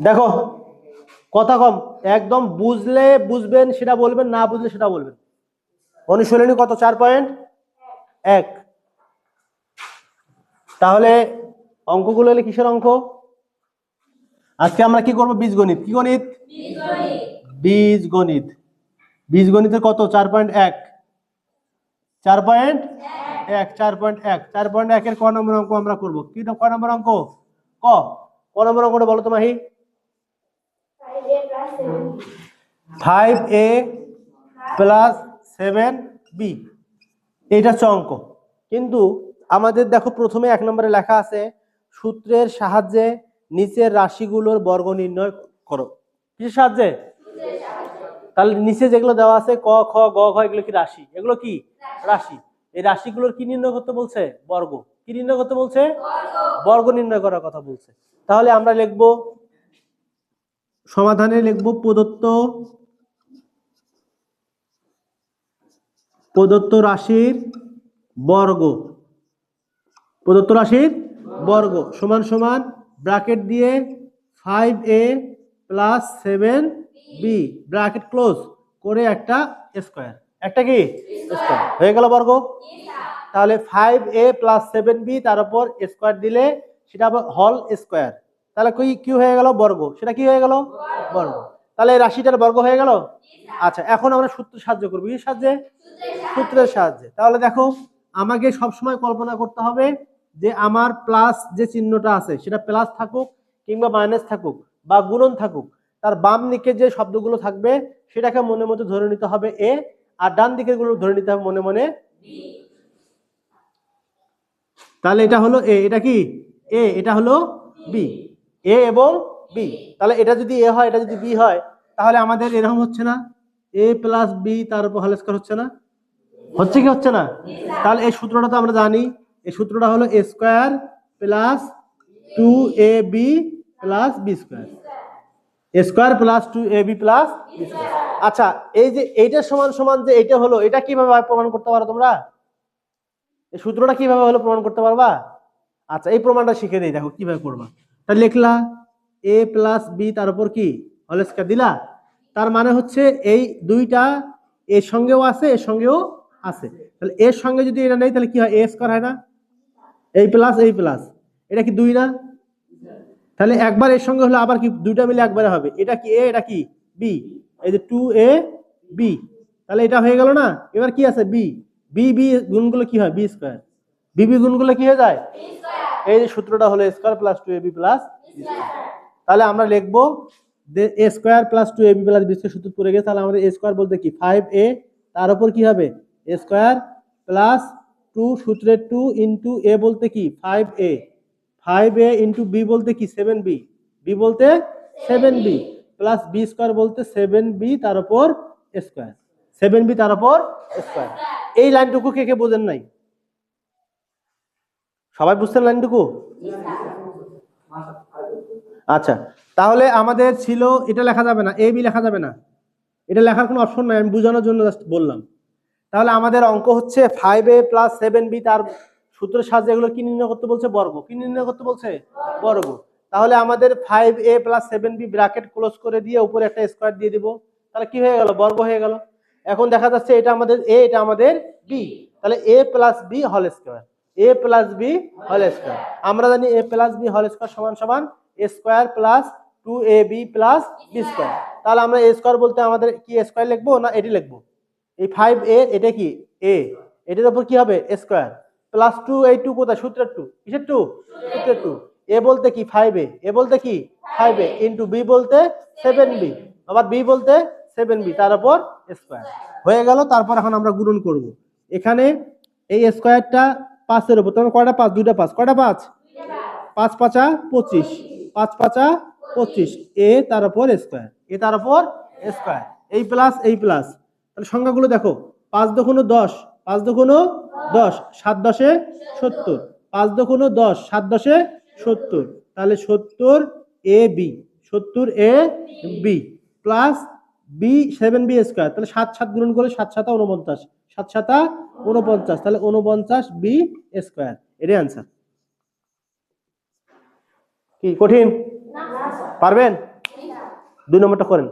দেখো, কথা কম। একদম বুঝলে বুঝবেন, সেটা বলবেন, না বুঝলে সেটা বলবেন। অনুশীলনী কত? চার পয়েন্ট এক। তাহলে অঙ্কগুলো হলে কিসের অঙ্ক? আজকে আমরা কি করব? বীজগণিত। কি গণিত? বীজগণিত। বীজগণিতের কত? চার পয়েন্ট এক। চার পয়েন্ট এক। চার পয়েন্ট এক। চার পয়েন্ট একের ক নম্বর অঙ্ক আমরা করব? কি ক নম্বর অঙ্ক? ক। ক নম্বর অঙ্কটা বলো তো Mahi. Five A plus seven B এইটা হচ্ছে অঙ্ক। কিন্তু আমাদের দেখো প্রথমে এক নম্বরে লেখা আছে, সূত্রের সাহায্যে নিচের রাশিগুলোর বর্গ নির্ণয় করো। কিসের সাহায্যে? তাহলে নিচে যেগুলো দেওয়া আছে, ক, খ, গ, ঘ, এগুলো কি রাশি? এগুলো কি? রাশি। এই রাশিগুলোর কি নির্ণয় করতে বলছে? বর্গ। কি নির্ণয় করতে বলছে? বর্গ নির্ণয় করার কথা বলছে। তাহলে আমরা লিখব সমাধানে লিখব প্রদত্ত প্রদত্ত রাশির বর্গ। প্রদত্ত রাশির বর্গ সমান সমান ব্র্যাকেট দিয়ে five A plus seven B bracket close করে একটা স্কোয়ার। একটা কি? স্কোয়ার। হয়ে গেল বর্গ। তাহলে five A plus seven B তার উপর স্কোয়ার দিলে সেটা হল স্কোয়ার তাহলে কি কি হয়ে গেল? বর্গ। সেটা কি হয়ে গেল? বর্গ। তাহলে এই রাশিটার বর্গ হয়ে গেল? আচ্ছা এখন আমরা সূত্র সাহায্য করব। কি সাহায্যে? সূত্রের সাহায্যে। তাহলে দেখো, আমাকে সবসময় কল্পনা করতে হবে যে আমার প্লাস যে চিহ্নটা আছে, সেটা প্লাস থাকুক কিংবা মাইনাস থাকুক বা গুণন থাকুক, তার বাম দিকে যে শব্দগুলো থাকবে, সেটাকে মনে মনে ধরে নিতে হবে এ আর ডান দিকেরগুলো ধরে নিতে হবে মনে মনে তাহলে এটা হলো এ এটা কি? এ এটা হলো বি এ এবং বি তাহলে এটা যদি এ হয়, এটা যদি বি হয়, তাহলে আমাদের এরকম হচ্ছে না? এ প্লাস বি তার উপর হল স্কোয়ার হচ্ছে না? হচ্ছে কি হচ্ছে না? তাহলে এই সূত্রটা তো আমরা জানি। এই সূত্রটা হলো A square plus two A B plus B square A square plus two A B plus B square আচ্ছা এই যে এইটা সমান সমান যে এটা হলো, এটা কীভাবে প্রমাণ করতে পারো তোমরা? এই সূত্রটা কীভাবে হলো প্রমাণ করতে পারবা? আচ্ছা এই প্রমাণটা শিখে দিই, দেখো কীভাবে করবা। তাহলে লিখলা এ প্লাস বি তার উপর কি? হল দিলা। তার মানে হচ্ছে এই দুইটা এর সঙ্গেও আছে এর সঙ্গেও আছে। তাহলে এর সঙ্গে যদি এটা নেই, তাহলে কি হয়? এ স্কোয়ার হয় না? এই প্লাস এই প্লাস এটা কি দুই না? তাহলে একবার এর সঙ্গে হলে আবার কি দুইটা মিলে একবারে হবে? এটা কি এ এটা কি বি এই যে টু এ বি তাহলে এটা হয়ে গেল না? এবার কি আছে? বি বি বি গুণগুলো কি হয়? বি স্কোয়ার বি বি গুণগুলো কি হয়ে যায়? এই যে সূত্রটা হলো square plus two A B plus তাহলে আমরা লিখব A square plus two A B plus B সূত্র পড়ে গেছে, তাহলে আমাদের এ স্কোয়ার বলতে কি? ফাইভ এ তার উপর কি হবে? এ স্কোয়ার প্লাস টু সূত্রের টু ইন্টু এ বলতে কি? Five A five A into B বলতে কি? সেভেন বি বি বলতে seven B plus B square বলতে সেভেন বি তার উপর স্কোয়ার সেভেন বি তার উপর স্কোয়ার এই লাইনটুকু কে কে বোঝেন নাই? সবাই বুঝছেন লাইনটুকু আচ্ছা তাহলে আমাদের ছিল, এটা লেখা যাবে না এ বি লেখা যাবে না। এটা লেখার কোনো অপশন নাই, আমি বোঝানোর জন্য জাস্ট বললাম। তাহলে আমাদের অঙ্ক হচ্ছে five A plus seven B তার সূত্রের সাহায্যে এগুলো কি নির্ণয় করতে বলছে? বর্গ। কি নির্ণয় করতে বলছে? বর্গ। তাহলে আমাদের five A plus seven B bracket close করে দিয়ে উপরে একটা স্কোয়ার দিয়ে দিব। তাহলে কি হয়ে গেল? বর্গ হয়ে গেল। এখন দেখা যাচ্ছে এটা আমাদের এ এটা আমাদের বি তাহলে এ প্লাস বি হল স্কোয়ার এ প্লাস বি হল স্কোয়ার আমরা জানি এ প্লাস বি হল স্কোয়ার সমান সমান A square plus two A B plus B square তাহলে আমরা এ স্কোয়ার বলতে আমাদের কি স্কোয়ার লিখব না এটি লিখব? এই ফাইভ এ এটা কি? এ এটার উপর কি হবে? স্কোয়ার প্লাস টু এই টু কোথায়? সূত্রের টু কিসের টু সূত্রের টু এ বলতে কি? ফাইভ এ এ বলতে কি? ফাইভ এ ইন্টু বি বলতে সেভেন বি আবার বি বলতে সেভেন বি তার উপর স্কোয়ার হয়ে গেল, তারপর এখন আমরা গুণন করব। এখানে এই স্কোয়ারটা পাঁচের উপর তোমার কয়টা পাঁচ? দুইটা পাঁচ। কয়টা পাঁচ? পাঁচ পাঁচা পঁচিশ। পাঁচ পাঁচা পঁচিশ। এ তার উপর স্কোয়ার। এ তার উপর স্কোয়ার। এই প্লাস এই প্লাস। তাহলে সংখ্যাগুলো দেখো। পাঁচ দোকানো দশ। পাঁচ দোকানো দশ। সাত দশে সত্তর। পাঁচ দোকানো দশ। সাত দশে সত্তর। তাহলে সত্তর এ বি। সত্তর A B. Plus B seven B square তাহলে সাত সাত গুণন করলে সাত সাতা উনপঞ্চাশ সাত সাতা উনপঞ্চাশ তাহলে উনপঞ্চাশ বি স্কোয়ার এটাই আনসার কি কঠিন? পারবেন? দুই নম্বরটা করেন।